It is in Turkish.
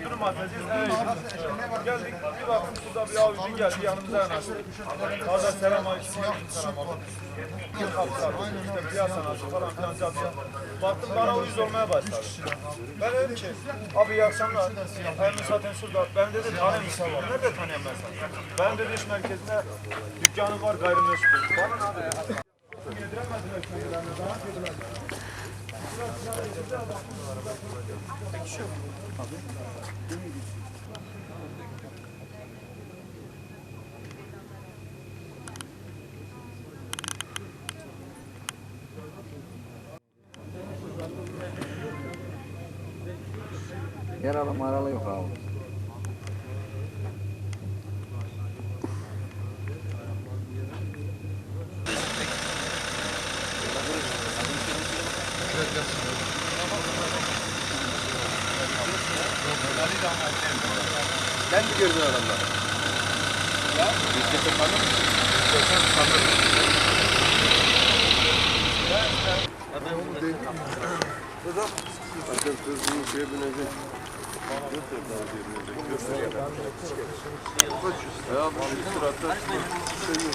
dürüm atacağız. Evet. Geldik bir baktım şurada bir avucu geldi yanımıza yanaştı. Arada selam aleyküm. Selam aleyküm. Bir kapsar. İşte piyasa sanatı falan filan cadıya. Baktım bana uyuz olmaya başladı. Ben dedim ki abi iyi akşamlar. Evim zaten şurada. Ben dedi tanıyor musun? Nerede tanıyorum ben seni? Ben dedi iş merkezinde dükkanım var gayrimeşgul. Bana ne Yaralı maralı yok abi. Ben mi gördün adamları? Ya? Biz de tanır mısın? Zaten sözünün şeye binecek. Göster bana diye binecek. Göster ya. Ya bu şu sırada şey yok.